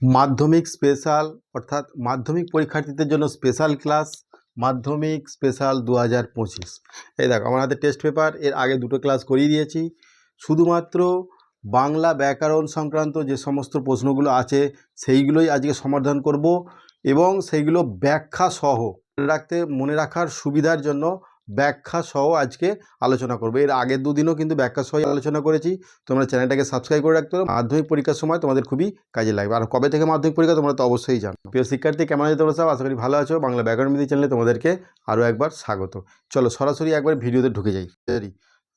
মাধ্যমিক স্পেশাল অর্থাৎ মাধ্যমিক পরীক্ষার্থীদের জন্য স্পেশাল ক্লাস মাধ্যমিক স্পেশাল দু হাজার পঁচিশ। এই দেখো, আমার হাতে টেস্ট পেপার এর আগে দুটো ক্লাস করিয়ে দিয়েছি। শুধুমাত্র বাংলা ব্যাকরণ সংক্রান্ত যে সমস্ত প্রশ্নগুলো আছে, সেইগুলোই আজকে সমাধান করব এবং সেইগুলো ব্যাখ্যা সহ রাখতে, মনে রাখার সুবিধার জন্য ব্যাখ্যা সহ আজকে আলোচনা করব। এর আগের দুদিনও কিন্তু ব্যাখ্যা সহ আলোচনা করেছি। তোমরা চ্যানেলটাকে সাবস্ক্রাইব করে রাখতে মাধ্যমিক পরীক্ষার সময় তোমাদের খুবই কাজে লাগবে। আর কবে থেকে মাধ্যমিক পরীক্ষা তোমরা তো অবশ্যই জানো। প্রিয় শিক্ষার্থী, কেমন আছে তোমরা সব? আশা করি ভালো আছো। বাংলা ব্যাকরণ বিধি চ্যানেলে তোমাদেরকে আরও একবার স্বাগত। চলো সরাসরি একবার ভিডিওতে ঢুকে যাই।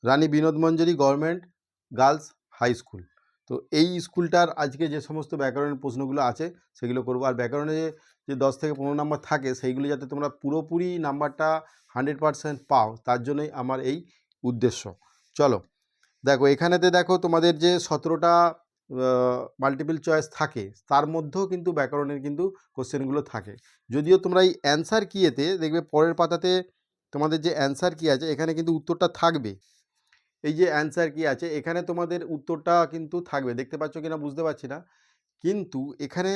Rani Binod Manjuri government girls high school তো এই স্কুলটার আজকে যে সমস্ত ব্যাকরণের প্রশ্নগুলো আছে, সেগুলো করব। আর ব্যাকরণে যে দশ থেকে পনেরো নাম্বার থাকে, সেইগুলো যাতে তোমরা পুরোপুরি নাম্বারটা হান্ড্রেড পারসেন্ট পাও, তার জন্যই আমার এই উদ্দেশ্য। চলো, দেখো, এখানেতে দেখো তোমাদের যে সতেরোটা মাল্টিপল চয়েস থাকে, তার মধ্যেও কিন্তু ব্যাকরণের কিন্তু কোশ্চেনগুলো থাকে। যদিও তোমরা এই অ্যান্সার কিয়েতে দেখবে পরের পাতাতে তোমাদের যে অ্যান্সার কি আছে, এখানে কিন্তু উত্তরটা থাকবে। এই যে অ্যান্সার কি আছে? এখানে তোমাদের উত্তরটা কিন্তু থাকবে। দেখতে পাচ্ছ কিনা বুঝতে পারছি না। কিন্তু এখানে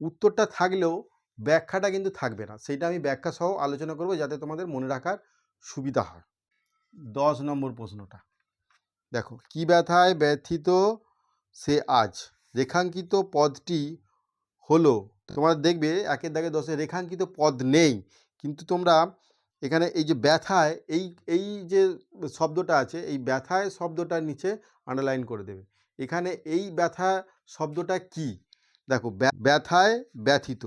উত্তরটা থাকলেও ব্যাখ্যাটা কিন্তু থাকবে না। সেইটা আমি ব্যাখ্যা সহ আলোচনা করব যাতে তোমাদের মনে রাখার সুবিধা হয়। দশ নম্বর প্রশ্নটা। দেখো, কি ব্যথায় ব্যথিত সে আজ? রেখাঙ্কিত পদটি হলো, তোমরা দেখবে একের দাগে দশে রেখাঙ্কিত পদ নেই। কিন্তু তোমরা এখানে এই যে ব্যথায়, এই এই যে শব্দটা আছে, এই ব্যথায় শব্দটার নিচে আন্ডারলাইন করে দেবে। এখানে এই ব্যথা শব্দটা কি? দেখো ব্যথায় ব্যথিত।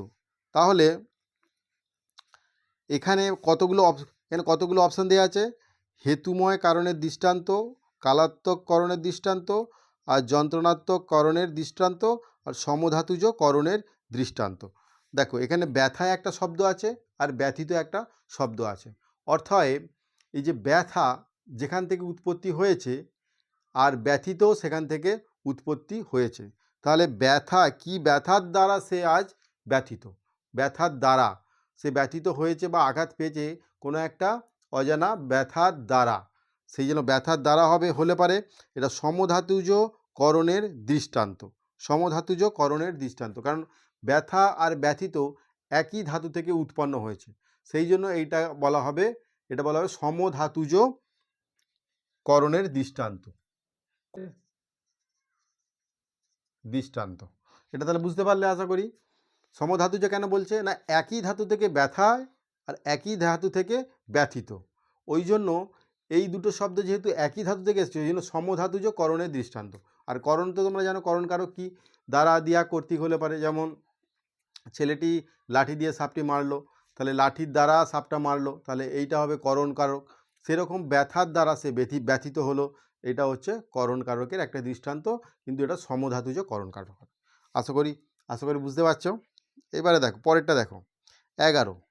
তাহলে এখানে কতগুলো এখানে কতগুলো অপশান দেওয়া আছে? হেতুময় কারণের দৃষ্টান্ত, কালাত্মক করণের দৃষ্টান্ত, আর যন্ত্রণাত্মক করণের দৃষ্টান্ত, আর সমধাতুজ করণের দৃষ্টান্ত। দেখো, এখানে ব্যথায় একটা শব্দ আছে আর ব্যথিত একটা শব্দ আছে। অর্থাৎ এই যে ব্যথা যেখান থেকে উৎপত্তি হয়েছে আর ব্যথিত সেখান থেকে উৎপত্তি হয়েছে। তাহলে ব্যথা, কি ব্যথার দ্বারা সে আজ ব্যথিত? ব্যথার দ্বারা। সে ব্যথিত হয়েছে বা আঘাত পেয়েছে কোনো একটা অজানা ব্যথার দ্বারা। সেই জন্য ব্যথার দ্বারা হবে, হলে পারে এটা সমধাতুজ করণের দৃষ্টান্ত। সমধাতুজ করণের দৃষ্টান্ত। কারণ ব্যথা আর ব্যথিত একই ধাতু থেকে উৎপন্ন হয়েছে। সেই জন্য এইটা বলা হবে এটা বলা হবে সমধাতুজ করণের দৃষ্টান্ত। দৃষ্টান্ত। এটা তাহলে বুঝতে পারলে আশা করি। সমধাতুজ কেন বলছে? না একই ধাতু থেকে ব্যথায় আর একই ধাতু থেকে ব্যথিত। ওই জন্য এই দুটো শব্দ যেহেতু একই ধাতু থেকে এসেছে ওই জন্য সমধাতুজ করণের দৃষ্টান্ত। আর করণ তো তোমরা জানো করণ কারক কি? দ্বারা দিয়া কর্তৃক হলে পারে যেমন ছেলেটি লাঠি দিয়ে সাপটি মারলো। তাহলে লাঠির দ্বারা সাপটা মারলো। তাহলে এইটা হবে করণ কারক। সেরকম ব্যথার দ্বারা সে ব্যথি, ব্যথিত হলো। এটা হচ্ছে করণ কারকের একটা দৃষ্টান্ত। কিন্তু এটা সমধাতুজ করণ কারক। আশা করি আশা করি বুঝতে পারছ? এবারে দেখো, পরেরটা দেখো। এগারো।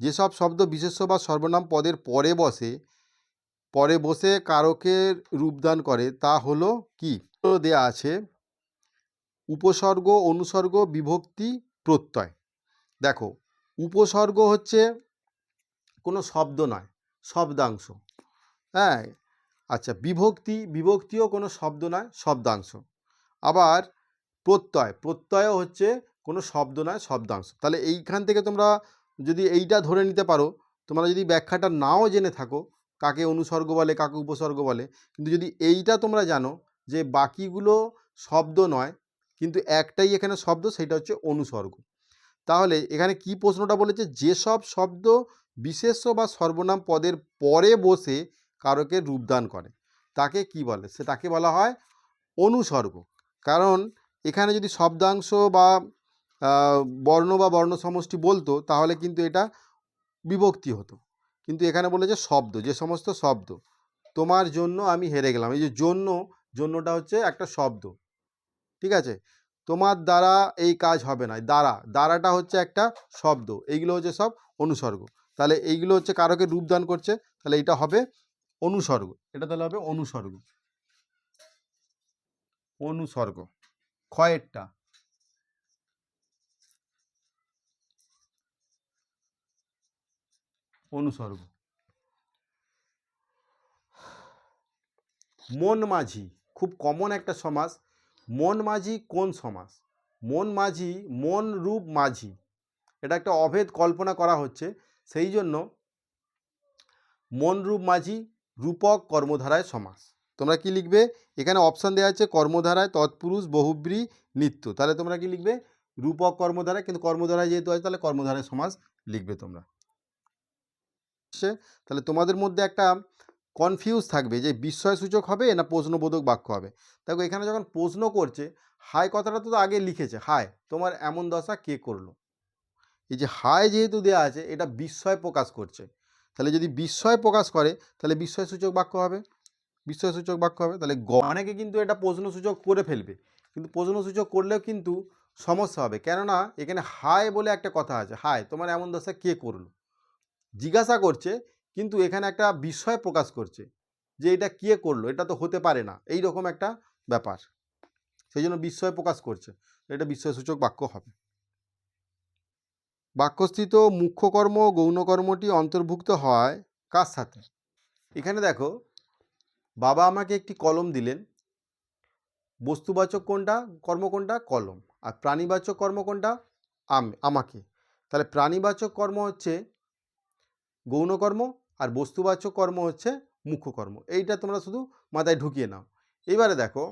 যেসব শব্দ বিশেষ্য বা সর্বনাম পদের পরে বসে পরে বসে কারকের রূপদান করে, তা হলো কি? দেয়া আছে, উপসর্গ, অনুসর্গ, বিভক্তি প্রত্যয়। দেখো, উপসর্গ হচ্ছে কোনো শব্দ নয়, শব্দাংশ। হ্যাঁ? আচ্ছা বিভক্তি, বিভক্তিও কোনো শব্দ নয়, শব্দাংশ। আবার প্রত্যয়, প্রত্যয়ও হচ্ছে কোনো শব্দ নয়, শব্দাংশ। তাহলে এইখান থেকে তোমরা যদি এইটা ধরে নিতে পারো, তোমরা যদি ব্যাখ্যাটা নাও জেনে থাকো, কাকে অনুসর্গ বলে, কাকে উপসর্গ বলে, কিন্তু যদি এইটা তোমরা জানো যে বাকিগুলো শব্দ নয় কিন্তু একটাই এখানে শব্দ সেটা হচ্ছে অনুসর্গ। তাহলে এখানে কি প্রশ্নটা বলেছে? যেসব শব্দ বিশেষ্য বা সর্বনাম পদের পরে বসে কারকের রূপদান করে, তাকে কি বলে? সে তাকে বলা হয় অনুসর্গ। কারণ এখানে যদি শব্দাংশ বা বর্ণ বা বর্ণ সমষ্টি বলতো, তাহলে কিন্তু এটা বিভক্তি হতো। কিন্তু এখানে বলেছে শব্দ, যে সমস্ত শব্দ। তোমার জন্য আমি হেরে গেলাম। এই যে জন্য, জন্যটা হচ্ছে একটা শব্দ। ঠিক আছে? তোমার দ্বারা এই কাজ হবে না দ্বারা। দ্বারাটা হচ্ছে একটা শব্দ, এইগুলো হচ্ছে সব অনুসর্গ। তাহলে এইগুলো হচ্ছে কারকে রূপদান করছে? তাহলে এটা হবে অনুসর্গ, এটা তাহলে হবে অনুসর্গ। অনুসর্গ, ক্ষয়েরটা। অনুসর্গ। মন মাঝি, খুব কমন একটা সমাস মন মাঝি কোন সমাস? মন মাঝি, মন রূপ মাঝি। এটা একটা অভেদ কল্পনা করা হচ্ছে। সেই জন্য মন রূপ মাঝি, রূপক কর্মধারায় সমাস। তোমরা কি লিখবে? এখানে অপশান দেওয়া আছে কর্মধারায় তৎপুরুষ, বহুব্রী, নিত্য। তাহলে তোমরা কি লিখবে? রূপক কর্মধারায়, কিন্তু কর্মধারায় যেহেতু আছে, তাহলে কর্মধারায় সমাস লিখবে তোমরা। তাহলে তোমাদের মধ্যে একটা কনফিউজ থাকবে যে বিস্ময়সূচক হবে না প্রশ্নবোধক বাক্য হবে। দেখো এখানে যখন প্রশ্ন করছে হাই কথাটা তো আগে লিখেছে হাই তোমার এমন দশা কে করল? এই যে হাই যেহেতু দেওয়া আছে, এটা বিস্ময় প্রকাশ করছে। তাহলে যদি বিস্ময় প্রকাশ করে, তাহলে বিস্ময়সূচক বাক্য হবে। বিস্ময়সূচক বাক্য হবে, তাহলে অনেকে কিন্তু এটা প্রশ্নসূচক করে ফেলবে। কিন্তু প্রশ্নসূচক করলেও কিন্তু সমস্যা হবে। কেননা এখানে হাই বলে একটা কথা আছে হাই তোমার এমন দশা কে করল? জিজ্ঞাসা করছে কিন্তু এখানে একটা বিস্ময় প্রকাশ করছে যে এটা কে করল? এটা তো হতে পারে না। এই রকম একটা ব্যাপার। সেই জন্য বিস্ময় প্রকাশ করছে। এটা বিস্ময়সূচক বাক্য হবে। বাক্যস্থিত মুখ্য কর্ম গৌণকর্মটি অন্তর্ভুক্ত হয় কার সাথে? এখানে দেখো, বাবা আমাকে একটি কলম দিলেন। বস্তুবাচক কোনটা? কর্ম কোনটা? কলম। আর প্রাণীবাচক কর্ম কোনটা? আমি, আমাকে। তাহলে প্রাণীবাচক কর্ম হচ্ছে গৌণকর্ম আর বস্তুবাচক কর্ম হচ্ছে মুখ্য কর্ম। এইটা তোমরা শুধু মাথায় ঢুকিয়ে নাও। এবারে দেখো,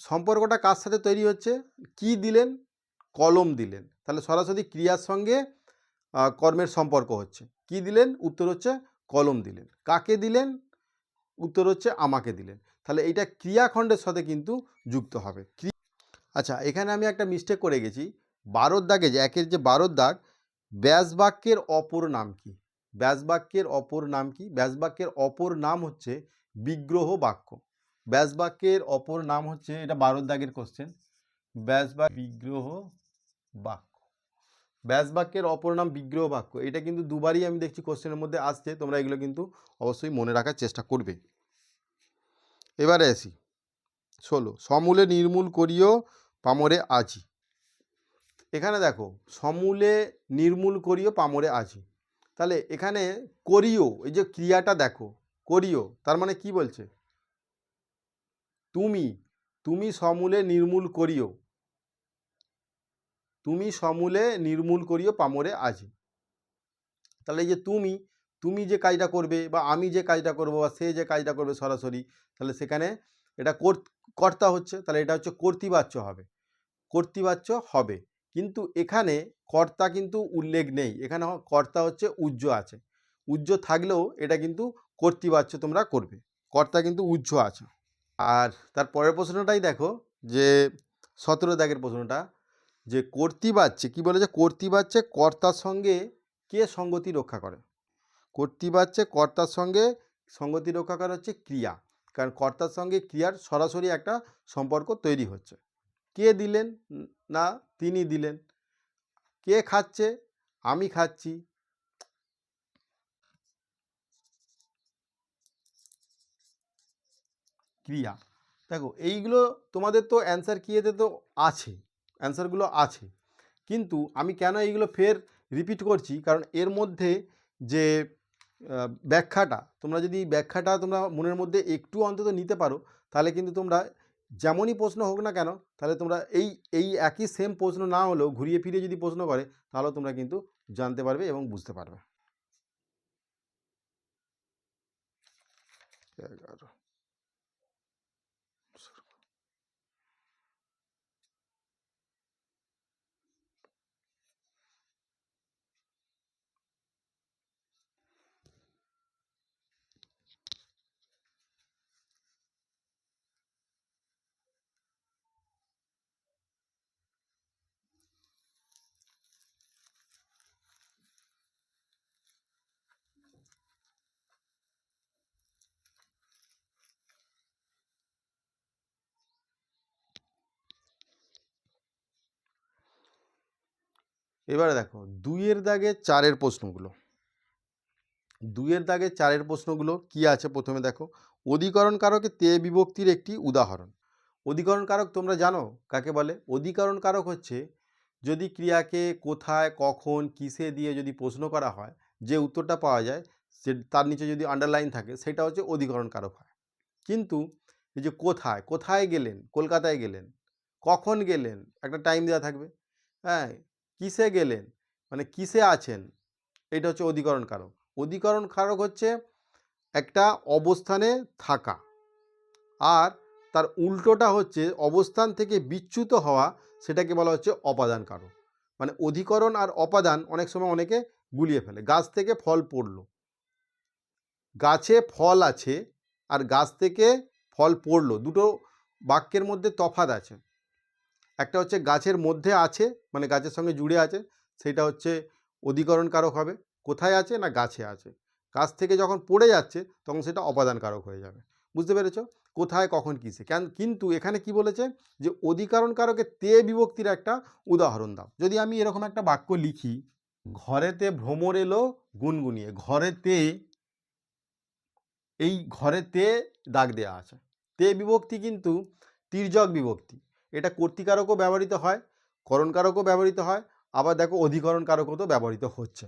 সম্পর্কটা কার সাথে তৈরি হচ্ছে? কি দিলেন? কলম দিলেন। তাহলে সরাসরি ক্রিয়ার সঙ্গে কর্মের সম্পর্ক হচ্ছে। কি দিলেন? উত্তর হচ্ছে কলম দিলেন। কাকে দিলেন? উত্তর হচ্ছে আমাকে দিলেন। তাহলে এইটা ক্রিয়াখণ্ডের সাথে কিন্তু যুক্ত হবে। আচ্ছা এখানে আমি একটা মিস্টেক করে গেছি। বারোর দাগে যে, একের যে বারোর দাগ ব্যাস বাক্যের অপর নাম কি? ব্যাস বাক্যের অপর নাম কি? ব্যাস বাক্যের অপর নাম হচ্ছে বিগ্রহ বাক্য। ব্যাস বাক্যের অপর নাম হচ্ছে, এটা বারোর দাগের কোশ্চেন ব্যাস বাক্য বিগ্রহ বাক্য। ব্যাস বাক্যের অপর নাম বিগ্রহ বাক্য। এটা কিন্তু দুবারই আমি দেখছি কোশ্চেনের মধ্যে আসছে, তোমরা এগুলো কিন্তু অবশ্যই মনে রাখার চেষ্টা করবে। এবারে আসি। ষোলো, সমূলে নির্মূল করিও পামরে আজি। এখানে দেখো, সমূলে নির্মূল করিও পামরে আজি। তাহলে এখানে করিও, এই যে ক্রিয়াটা দেখো, করিও, তার মানে কি বলছে? তুমি তুমি সমূলে নির্মূল করিও। তুমি সমূলে নির্মূল করিও পামরে আজি। তাহলে এই যে তুমি তুমি যে কাজটা করবে বা আমি যে কাজটা করব বা সে যে কাজটা করবে সরাসরি, তাহলে সেখানে এটা কর- কর্তা হচ্ছে, তাহলে এটা হচ্ছে কর্তৃবাচ্য হবে। কর্তৃবাচ্য হবে। কিন্তু এখানে কর্তা কিন্তু উল্লেখ নেই। এখানে কর্তা হচ্ছে উজ্জ আছে। উজ্জ থাকলেও এটা কিন্তু কর্তৃবাচ্য তোমরা করবে। কর্তা কিন্তু উজ্জ আছে। আর তার পরের প্রশ্নটাই দেখো যে, সতেরো দাগের প্রশ্নটা, যে কর্তৃবাচ্যে, কি বলে যে কর্তৃবাচ্যে কর্তার সঙ্গে কে সঙ্গতি রক্ষা করে? কর্তৃবাচ্যে কর্তার সঙ্গে সঙ্গতি রক্ষা করা হচ্ছে ক্রিয়া। কারণ কর্তার সঙ্গে ক্রিয়ার সরাসরি একটা সম্পর্ক তৈরি হচ্ছে। কে দিলেন? না, তিনি দিলেন। কে খাচ্ছে? আমি খাচ্ছি। ক্রিয়া। দেখো, এইগুলো তোমাদের তো অ্যান্সার কিয়েতে তো আছে। অ্যান্সারগুলো আছে। কিন্তু আমি কেন এইগুলো ফের রিপিট করছি? কারণ এর মধ্যে যে ব্যাখ্যাটা, তোমরা যদি ব্যাখ্যাটা তোমরা মনের মধ্যে একটু অন্তত নিতে পারো, তাহলে কিন্তু তোমরা যেমনই প্রশ্ন হোক না কেন, তাহলে তোমরা এই এই একই সেম প্রশ্ন না হলেও ঘুরিয়ে ফিরিয়ে যদি প্রশ্ন করে, তাহলেও তোমরা কিন্তু জানতে পারবে এবং বুঝতে পারবে। এগারো। এবারে দেখো, দুইয়ের দাগে চারের প্রশ্নগুলো। দুইয়ের দাগে চারের প্রশ্নগুলো কি আছে প্রথমে দেখো। অধিকরণ কারকে তে বিভক্তির একটি উদাহরণ। অধিকরণ কারক তোমরা জানো কাকে বলে? অধিকরণ কারক হচ্ছে যদি ক্রিয়াকে কোথায়, কখন, কিসে দিয়ে যদি প্রশ্ন করা হয়, যে উত্তরটা পাওয়া যায়, সে তার নিচে যদি আন্ডারলাইন থাকে, সেটা হচ্ছে অধিকরণ কারক হয়। কিন্তু এই যে কোথায় কোথায় গেলেন, কলকাতায় গেলেন, কখন গেলেন, একটা টাইম দেওয়া থাকবে। হ্যাঁ কিসে গেলেন? মানে কিসে আছেন? এটা হচ্ছে অধিকরণ কারক। অধিকরণ কারক হচ্ছে একটা অবস্থানে থাকা। আর তার উল্টোটা হচ্ছে অবস্থান থেকে বিচ্যুত হওয়া, সেটাকে বলা হচ্ছে অপাদান কারক। মানে অধিকরণ আর অপাদান অনেক সময় অনেকে গুলিয়ে ফেলে। গাছ থেকে ফল পড়ল। গাছে ফল আছে আর গাছ থেকে ফল পড়ল। দুটো বাক্যের মধ্যে তফাত আছে। একটা হচ্ছে গাছের মধ্যে আছে মানে গাছের সঙ্গে জুড়ে আছে, সেটা হচ্ছে অধিকরণ কারক হবে। কোথায় আছে না গাছে আছে? গাছ থেকে যখন পড়ে যাচ্ছে, তখন সেটা অপাদান কারক হয়ে যাবে। বুঝতে পেরেছ? কোথায়, কখন, কিসে? কেন, কিন্তু এখানে কি বলেছে যে অধিকরণ কারকে তে বিভক্তির একটা উদাহরণ দাও। যদি আমি এরকম একটা বাক্য লিখি, ঘরেতে ভ্রমর এলো, গুনগুনিয়ে। ঘরেতে, এই ঘরেতে দাগ দেওয়া আছে। তে বিভক্তি কিন্তু, তির্যক বিভক্তি। এটা কর্তিকারকও ব্যবহৃত হয় করণকারকও ব্যবহৃত হয়, আবার দেখো অধিকরণ কারকও তো ব্যবহৃত হচ্ছে।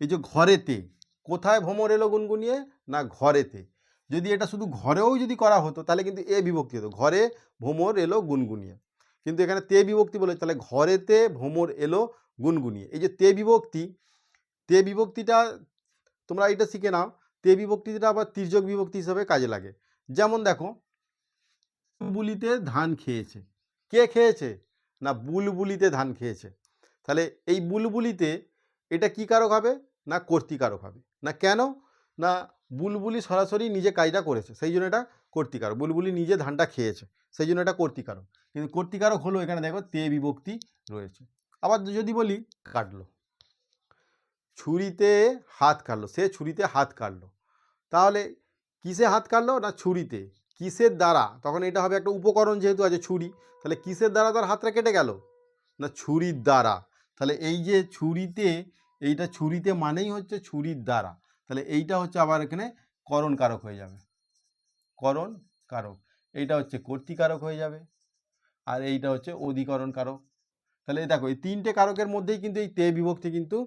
এই যে ঘরেতে, কোথায় ভ্রমর এলো গুনগুনিয়ে? না ঘরেতে। যদি এটা শুধু ঘরেও যদি করা হতো, তাহলে কিন্তু এ বিভক্তি হতো, ঘরে ভ্রমর এলো গুনগুনিয়ে। কিন্তু এখানে তে বিভক্তি বলে, তাহলে ঘরেতে ভ্রমর এলো গুনগুনিয়ে। এই যে তে বিভক্তি, তে বিভক্তিটা তোমরা এটা শিখে নাও, তে বিভক্তিটা আবার তির্যক বিভক্তি হিসাবে কাজে লাগে। যেমন দেখো, বুলিতে ধান খেয়েছে। কে খেয়েছে? না বুলবুলিতে ধান খেয়েছে। তাহলে এই বুলবুলিতে এটা কি কারক হবে? না কর্তিকারক হবে। না কেন? না বুলবুলি সরাসরি নিজে কাজটা করেছে, সেই জন্য এটা কর্তিকারক বুলবুলি নিজে ধানটা খেয়েছে, সেই জন্য এটা কর্তিকারক কিন্তু কর্তিকারক হলো এখানে দেখো তে বিভক্তি রয়েছে। আবার যদি বলি, কাটলো। ছুরিতে হাত কাটলো, সে ছুরিতে হাত কাটলো। তাহলে কিসে হাত কাটলো? না ছুরিতে। কিসের দ্বারা? তখন এটা হবে একটা উপকরণ যেহেতু আছে ছুরি, তাহলে কিসের দ্বারা তার হাতটা কেটে গেল? না, ছুরির দ্বারা। তাহলে এই যে ছুরিতে, এইটা ছুরিতে মানেই হচ্ছে ছুরির দ্বারা। তাহলে এইটা হচ্ছে আবার এখানে করণ কারক হয়ে যাবে। করণ কারক এইটা হচ্ছে কর্তিকারক হয়ে যাবে। আর এইটা হচ্ছে অধিকরণ কারক তাহলে দেখো, এই তিনটে কারকের মধ্যেই কিন্তু এই তে বিভক্তি কিন্তু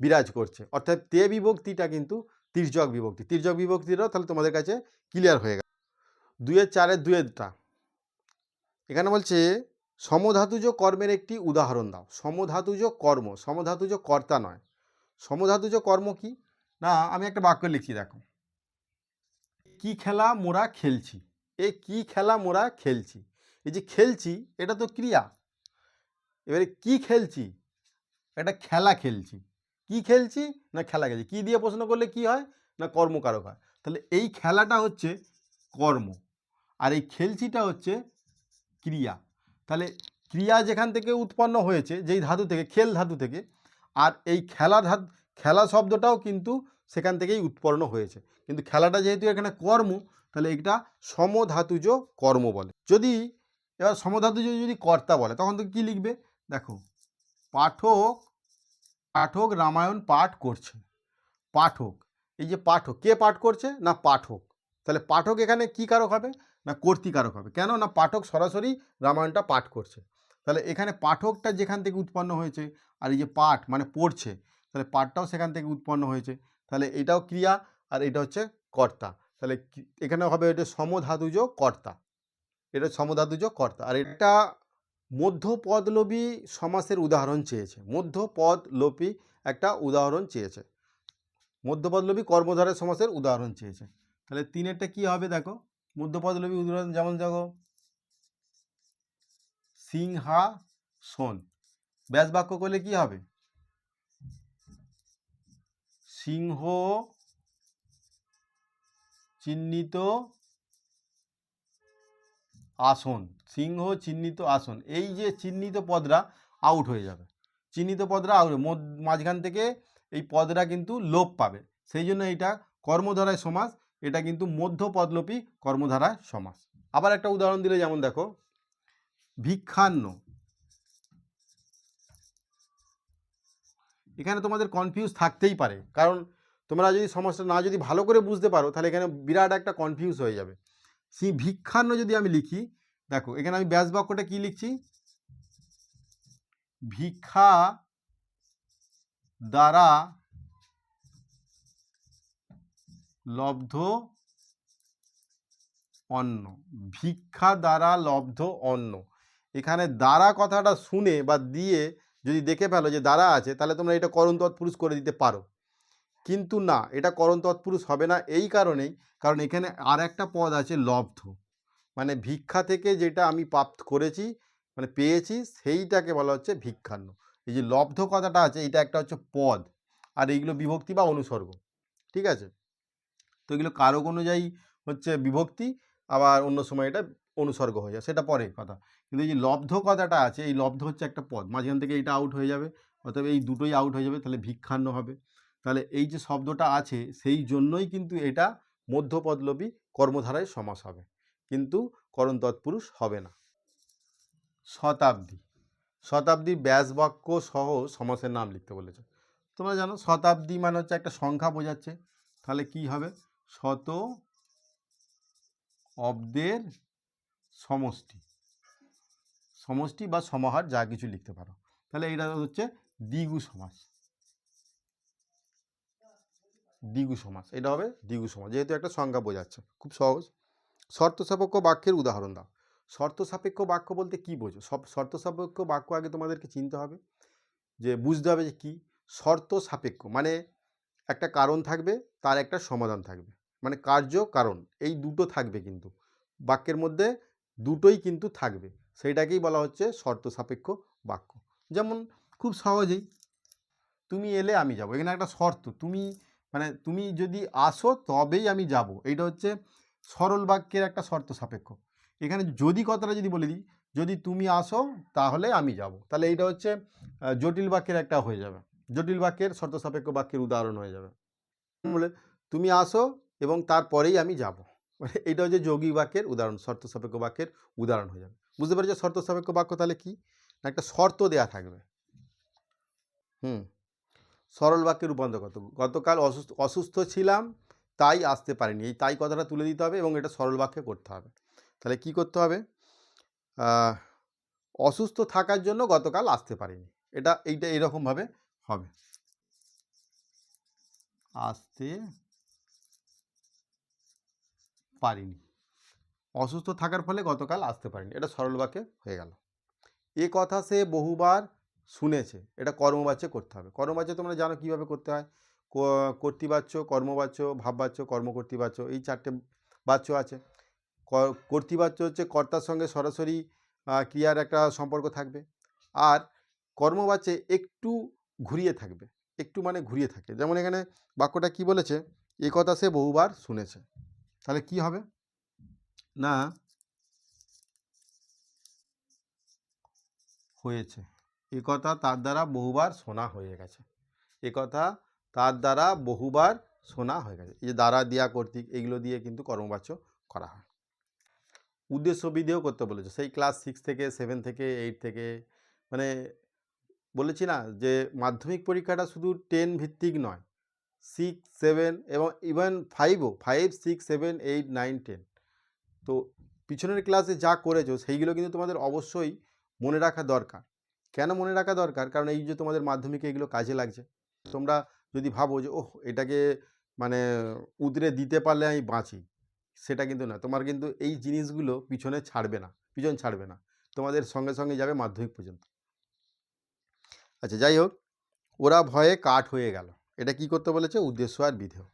বিরাজ করছে। অর্থাৎ তে বিভক্তিটা কিন্তু তির্যক বিভক্তি। তির্যক বিভক্তিটাও তাহলে তোমাদের কাছে ক্লিয়ার হয়ে গেল। দুয়ের চারের দুয়েরটা এখানে বলছে, সমধাতুজ কর্মের একটি উদাহরণ দাও। সমধাতুজ কর্ম, সমধাতুজ কর্তা নয়। সমধাতুজ কর্ম কি? না, আমি একটা বাক্য লিখছি দেখো। কি খেলা, মোরা খেলছি। এ কি খেলা, মোরা খেলছি। এই যে খেলছি, এটা তো ক্রিয়া। এবারে কি খেলছি? একটা খেলা খেলছি। কি খেলছি না খেলা খেলছি? কি দিয়ে প্রশ্ন করলে কি হয়? না কর্মকারক হয়। তাহলে এই খেলাটা হচ্ছে কর্ম। আর এই খেলছিটা হচ্ছে ক্রিয়া। তাহলে ক্রিয়া যেখান থেকে উৎপন্ন হয়েছে, যেই ধাতু থেকে, খেল ধাতু থেকে, আর এই খেলা ধাতু, খেলা শব্দটাও কিন্তু সেখান থেকেই উৎপন্ন হয়েছে। কিন্তু খেলাটা যেহেতু এখানে কর্ম, তাহলে এটা সমধাতুজ কর্ম বলে। যদি এবার সমধাতুজ যদি কর্তা বলে, তখন তো কী লিখবে? দেখো, পাঠক পাঠক রামায়ণ পাঠ করছে। পাঠক, এই যে পাঠক, কে পাঠ করছে না পাঠক? তাহলে পাঠক এখানে কী কারক হবে? না কর্তিকারক হবে। কেন? না পাঠক সরাসরি রামায়ণটা পাঠ করছে। তাহলে এখানে পাঠকটা যেখান থেকে উৎপন্ন হয়েছে আর এই যে পাঠ মানে পড়ছে, তাহলে পাঠটাও সেখান থেকে উৎপন্ন হয়েছে। তাহলে এটাও ক্রিয়া আর এটা হচ্ছে কর্তা। তাহলে এখানে হবে এটা সমধাতুজ কর্তা। এটা সমধাতুজ কর্তা। আর এটা মধ্যপদলোপী সমাসের উদাহরণ চেয়েছে। মধ্যপদলোপী একটা উদাহরণ চেয়েছে। মধ্যপদলোপী কর্মধারের সমাসের উদাহরণ চেয়েছে। তাহলে তিনেরটা কি হবে দেখো? মধ্যপদলোপী উদাহরণ যেমন দেখো সিংহাসন ব্যাস বাক্য করলে কি হবে? সিংহ চিহ্নিত আসন। সিংহ চিহ্নিত আসন। এই যে চিহ্নিত পদরা আউট হয়ে যাবে। চিহ্নিত পদরা আউট মাঝখান থেকে এই পদরা কিন্তু লোপ পাবে। সেই জন্য এটা কর্মধারায় সমাস এটা কিন্তু মধ্য পদলোপী কর্মধারায় সমাস। আবার একটা উদাহরণ দিলে যেমন দেখো, ভিক্ষান্ন। এখানে তোমাদের কনফিউজ থাকতেই পারে। কারণ তোমরা যদি সমাজটা না যদি ভালো করে বুঝতে পারো, তাহলে এখানে বিরাট একটা কনফিউজ হয়ে যাবে। সেই ভিক্ষান্ন যদি আমি লিখি, দেখো, এখানে আমি ব্যাস বাক্যটা কি লিখছি? ভিক্ষা দ্বারা লব্ধ অন্ন। ভিক্ষা দ্বারা লব্ধ অন্ন। এখানে দ্বারা কথাটা শুনে বা দিয়ে যদি দেখে ফেলো যে দ্বারা আছে, তাহলে তোমরা এটা করণ তৎপুরুষ করে দিতে পারো। কিন্তু না, এটা করণ তৎপুরুষ হবে না এই কারণেই, কারণ এখানে আর একটা পদ আছে লব্ধ। মানে ভিক্ষা থেকে যেটা আমি প্রাপ্ত করেছি মানে পেয়েছি, সেইটাকে বলা হচ্ছে ভিক্ষান্ন। এই যে লব্ধ কথাটা আছে, এটা একটা হচ্ছে পদ। আর এইগুলো বিভক্তি বা অনুসর্গ। ঠিক আছে? তো এগুলো কারক অনুযায়ী হচ্ছে বিভক্তি, আবার অন্য সময় এটা অনুসর্গ হয়ে যায়। সেটা পরের কথা। কিন্তু এই যে লব্ধ কথাটা আছে, এই লব্ধ হচ্ছে একটা পদ। মাঝখান থেকে এটা আউট হয়ে যাবে, অতএব এই দুটোই আউট হয়ে যাবে, তাহলে ভিক্ষান্ন হবে। তাহলে এই যে শব্দটা আছে, সেই জন্যই কিন্তু এটা মধ্যপদলোপী কর্মধারায় সমাস হবে। কিন্তু করণ তৎপুরুষ হবে না। শতাব্দী। শতাব্দীর ব্যাস বাক্য সহ সমাসের নাম লিখতে বলেছে। তোমরা জানো, শতাব্দী মানে হচ্ছে একটা সংখ্যা বোঝাচ্ছে। তাহলে কি হবে? শত অব্দের সমষ্টি। সমষ্টি বা সমাহার যা কিছু লিখতে পারো। তাহলে এটা হচ্ছে দ্বিগু সমাস। দ্বিগু সমাস। এটা হবে দ্বিগু সমাস। যেহেতু একটা সংজ্ঞা বোঝাচ্ছে। খুব সহজ। শর্ত সাপেক্ষ বাক্যের উদাহরণ দাও। শর্ত সাপেক্ষ বাক্য বলতে কি বোঝো? সব শর্ত সাপেক্ষ বাক্য আগে তোমাদেরকে চিনতে হবে। যে বুঝতে হবে যে কী? শর্ত সাপেক্ষ মানে একটা কারণ থাকবে, তার একটা সমাধান থাকবে। মানে কার্য কারণ এই দুটো থাকবে কিন্তু। বাক্যের মধ্যে দুটোই কিন্তু থাকবে। সেইটাকেই বলা হচ্ছে শর্ত সাপেক্ষ বাক্য। যেমন খুব সহজেই তুমি এলে আমি যাব। এখানে একটা শর্ত তুমি মানে তুমি যদি আসো তবেই আমি যাব। এইটা হচ্ছে সরল বাক্যের একটা শর্ত সাপেক্ষ। এখানে যদি কথাটা যদি বলে দিই যদি তুমি আসো তাহলে আমি যাব। তাহলে এইটা হচ্ছে জটিল বাক্যের একটা হয়ে যাবে। জটিল বাক্যের শর্ত সাপেক্ষ বাক্যের উদাহরণ হয়ে যাবে। বলে তুমি আসো এবং তারপরেই আমি যাব। মানে এইটা হচ্ছে যৌগিক বাক্যের উদাহরণ শর্ত সাপেক্ষ বাক্যের উদাহরণ হয়ে যাবে। বুঝতে পারছ শর্ত সাপেক্ষ বাক্য তাহলে কি? না, একটা শর্ত দেয়া থাকবে। হুম। সরল বাক্যের রূপান্তর কত? গতকাল অসুস্থ অসুস্থ ছিলাম, তাই আসতে পারিনি। এই তাই কথাটা তুলে দিতে হবে এবং এটা সরল বাক্যে করতে হবে। তাহলে কি করতে হবে? অসুস্থ থাকার জন্য গতকাল আসতে পারিনি। এটা, এইটা এরকমভাবে হবে। আসতে পারিনি। অসুস্থ থাকার ফলে গতকাল আসতে পারিনি। এটা সরল বাক্যে হয়ে গেল। এ কথা সে বহুবার শুনেছে। এটা কর্মবাচ্যে করতে হবে। কর্মবাচ্য তোমরা জানো কীভাবে করতে হয়? কর্তৃবাচ্য, কর্মবাচ্য, ভাববাচ্য, কর্মকর্তৃবাচ্য এই চারটে বাচ্য আছে। কর্তৃবাচ্য হচ্ছে কর্তার সঙ্গে সরাসরি ক্রিয়ার একটা সম্পর্ক থাকবে। আর কর্মবাচ্যে একটু ঘুরিয়ে থাকবে। একটু মানে ঘুরিয়ে থাকে। যেমন এখানে বাক্যটা কি বলেছে? এ কথা সে বহুবার শুনেছে। তাহলে কি হবে? না। হয়েছে। এ কথা তার দ্বারা বহুবার শোনা হয়ে গেছে। এ কথা তার দ্বারা বহুবার শোনা হয়ে গেছে। এই যে দ্বারা, দিয়া, কর্তৃক এগুলো দিয়ে কিন্তু কর্মবাচ্য করা হয়। উদ্দেশ্য বিধেয় করতে বলেছে। সেই ক্লাস সিক্স থেকে সেভেন থেকে এইট থেকে মানে বলেছি না যে মাধ্যমিক পরীক্ষাটা শুধু টেন ভিত্তিক নয়। সিক্স সেভেন এবং even ফাইভও five six seven eight nine ten তো পিছনের ক্লাসে যা করেছ, সেইগুলো কিন্তু তোমাদের অবশ্যই মনে রাখা দরকার। কেন মনে রাখা দরকার? কারণ এই যে তোমাদের মাধ্যমিকে এগুলো কাজে লাগছে। তোমরা যদি ভাবো যে, ওহ, এটাকে মানে উদরে দিতে পারলে আমি বাঁচি। সেটা কিন্তু না। তোমার কিন্তু এই জিনিসগুলো পিছনে ছাড়বে না, পিছন ছাড়বে না। তোমাদের সঙ্গে সঙ্গে যাবে মাধ্যমিক পর্যন্ত। আচ্ছা যাই হোক, ওরা ভয়ে কাঠ হয়ে গেল। এটা কি করতে বলেছে? উদ্দেশ্য আর বিধেয়।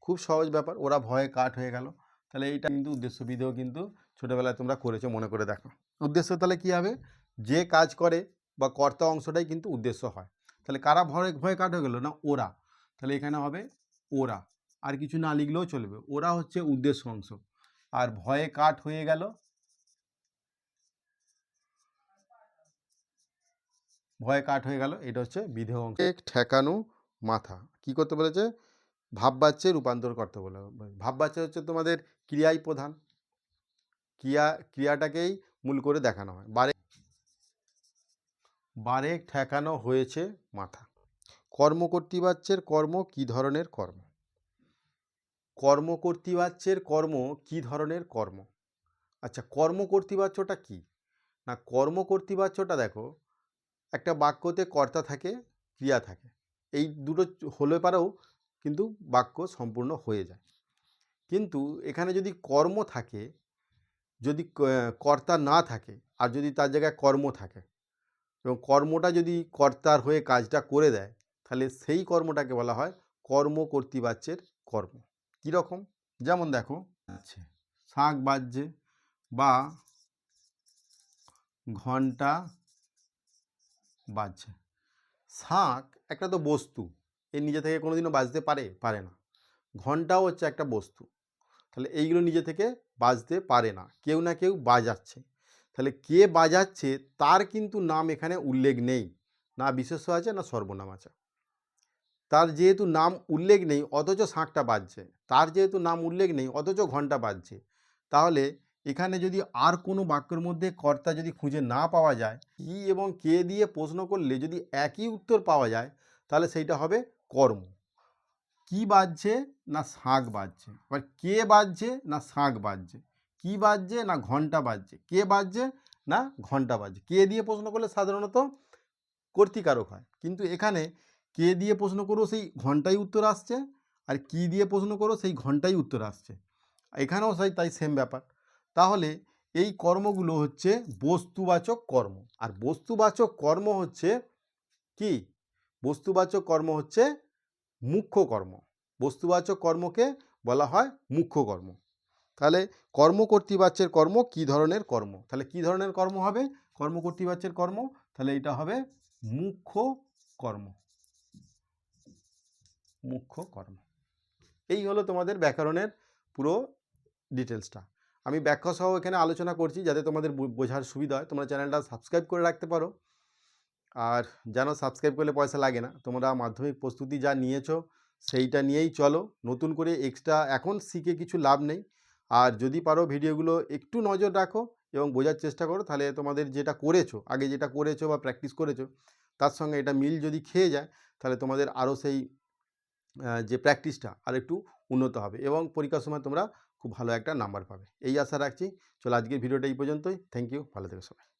খুব সহজ ব্যাপার, ওরা ভয়ে কাঠ হয়ে গেল। তাহলে এইটা কিন্তু উদ্দেশ্য বিধেয় কিন্তু ছোটোবেলায় তোমরা করেছ, মনে করে দেখো। উদ্দেশ্য তাহলে কি হবে? যে কাজ করে বা কর্তা অংশটাই কিন্তু উদ্দেশ্য হয়। তাহলে কারা ভয়ে ভয়ে কাঠ হয়ে গেলো? না, ওরা। তাহলে এখানে হবে ওরা। আর কিছু না লিখলেও চলবে। ওরা হচ্ছে উদ্দেশ্য অংশ। আর ভয়ে কাঠ হয়ে গেল? ভয়ে কাঠ হয়ে গেল, এটা হচ্ছে বিধেয় অংশ। ঠেকানো মাথা। কি করতে বলেছে? ভাববাচ্যে রূপান্তর করতে বলে ভাববাচ্য হচ্ছে তোমাদের ক্রিয়াই প্রধান। ক্রিয়া, ক্রিয়াটাকেই মূল করে দেখানো হয়। বারে বারে ঠেকানো হয়েছে মাথা। কর্মকর্তৃবাচ্যের কর্ম কি ধরনের কর্ম? কর্মকর্তৃবাচ্যের কর্ম কি ধরনের কর্ম? আচ্ছা কর্মকর্তৃবাচ্যটা কি? না কর্মকর্তৃবাচ্যটা দেখো, একটা বাক্যতে কর্তা থাকে, ক্রিয়া থাকে। এই দুটো হলে পারেও কিন্তু বাক্য সম্পূর্ণ হয়ে যায়। কিন্তু এখানে যদি কর্ম থাকে, যদি কর্তা না থাকে, আর যদি তার জায়গায় কর্ম থাকে, এবং কর্মটা যদি কর্তার হয়ে কাজটা করে দেয়, তাহলে সেই কর্মটাকে বলা হয় কর্ম কর্তৃবাচ্যের কর্ম। কীরকম যেমন দেখো, আছে। শাঁখ বাজছে বা ঘণ্টা বাজছে। শাঁখ একটা তো বস্তু। এর নিজে থেকে কোনো দিনও বাজতে পারে? পারে না। ঘন্টাও হচ্ছে একটা বস্তু। তাহলে এইগুলো নিজে থেকে বাজতে পারে না। কেউ না কেউ বাজাচ্ছে। তাহলে কে বাজাচ্ছে তার কিন্তু নাম এখানে উল্লেখ নেই। না বিশেষ্য আছে, না সর্বনাম আছে। তার যেহেতু নাম উল্লেখ নেই, অথচ শাঁখটা বাজছে। তার যেহেতু নাম উল্লেখ নেই, অথচ ঘণ্টা বাজছে। তাহলে এখানে যদি আর কোনো বাক্যের মধ্যে কর্তা যদি খুঁজে না পাওয়া যায়, কি এবং কে দিয়ে প্রশ্ন করলে যদি একই উত্তর পাওয়া যায়, তাহলে সেইটা হবে কর্ম। কি বাজছে না শাঁখ বাজছে? এবার কে বাজছে না শাঁখ বাজছে? কি বাজছে না ঘণ্টা বাজছে? কে বাজছে না ঘণ্টা বাজছে? কে দিয়ে প্রশ্ন করলে সাধারণত কর্তিকারক হয়। কিন্তু এখানে কে দিয়ে প্রশ্ন করো সেই ঘন্টাই উত্তর আসছে, আর কি দিয়ে প্রশ্ন করো সেই ঘন্টাই উত্তর আসছে। এখানেও সেই, তাই সেম ব্যাপার। তাহলে এই কর্মগুলো হচ্ছে বস্তুবাচক কর্ম। আর বস্তুবাচক কর্ম হচ্ছে কি? বস্তুবাচক কর্ম হচ্ছে মুখ্য কর্ম। বস্তুবাচক কর্মকে বলা হয় মুখ্য কর্ম। তাহলে কর্মকর্তৃবাচ্যের কর্ম কি ধরনের কর্ম? তাহলে কি ধরনের কর্ম হবে? কর্মকর্তৃবাচ্যের কর্ম? তাহলে এটা হবে মুখ্য কর্ম। মুখ্য কর্ম। এই হলো তোমাদের ব্যাকরণের পুরো ডিটেলসটা আমি ব্যাখ্যা সহ এখানে আলোচনা করছি যাতে তোমাদের বোঝার সুবিধা হয়। তোমরা চ্যানেলটা সাবস্ক্রাইব করে রাখতে পারো। আর যেন সাবস্ক্রাইব করলে পয়সা লাগে না। তোমরা মাধ্যমিক প্রস্তুতি যা নিয়েছো সেইটা নিয়েই চলো। নতুন করে এক্সট্রা এখন শিখে কিছু লাভ নেই। আর যদি পারো ভিডিওগুলো একটু নজর রাখো এবং বোঝার চেষ্টা করো, তাহলে তোমাদের যেটা করেছ, আগে যেটা করেছ বা প্র্যাকটিস করেছ, তার সঙ্গে এটা মিল যদি খেয়ে যায়, তাহলে তোমাদের আরও সেই যে প্র্যাকটিসটা আর একটু উন্নত হবে। এবং পরীক্ষার সময় তোমরা খুব ভালো একটা নাম্বার পাবে। এই আশা রাখছি। চলো আজকের ভিডিওটা এই পর্যন্তই। থ্যাংক ইউ ভালো থেকো সবাই।